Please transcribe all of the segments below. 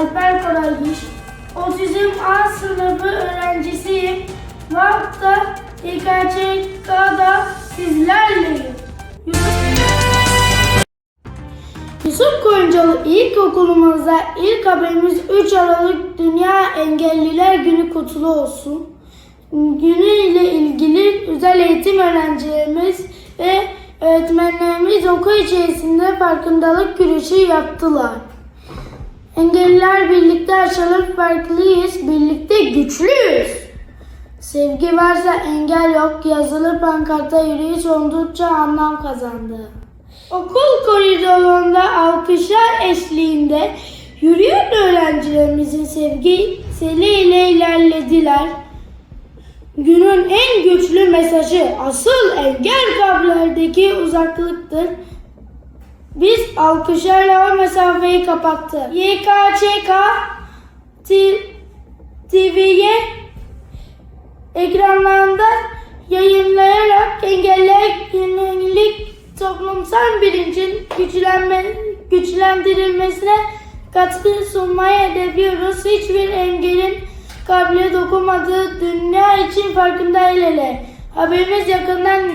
Alper Koraymış. Otizm A sınıfı öğrencisiyim. Vakta İKÇK'da sizlerleyim. Yusuf Koyuncalı İlkokulumuzda ilk haberimiz 3 Aralık Dünya Engelliler Günü kutlu olsun. Günü ile ilgili özel eğitim öğrencilerimiz ve öğretmenlerimiz okul içerisinde farkındalık yürüyüşü yaptılar. Engelliler birlikte aşalım farklıyız, birlikte güçlüyüz. Sevgi varsa engel yok, yazılı pankarta yürüyüş oldukça anlam kazandı. Okul koridorunda alkışlar eşliğinde yürüyen öğrencilerimizin sevgisiyle ilerlediler. Günün en güçlü mesajı asıl engel kablerdeki uzaklıktır. Biz alkışlarla o mesafeyi kapattık. YKÇK TV'ye ekranlarında yayınlayarak engeller yönelik toplumsal bilincin güçlenme, güçlendirilmesine katkı sunmaya hedefliyoruz. Hiçbir engelin kalbine dokunmadığı dünya için farkında el ele. Haberimiz yakından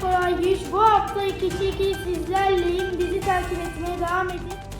Kolay iş. Bu hafta 2 2 sizlerleyim. Bizi takip etmeye devam edin.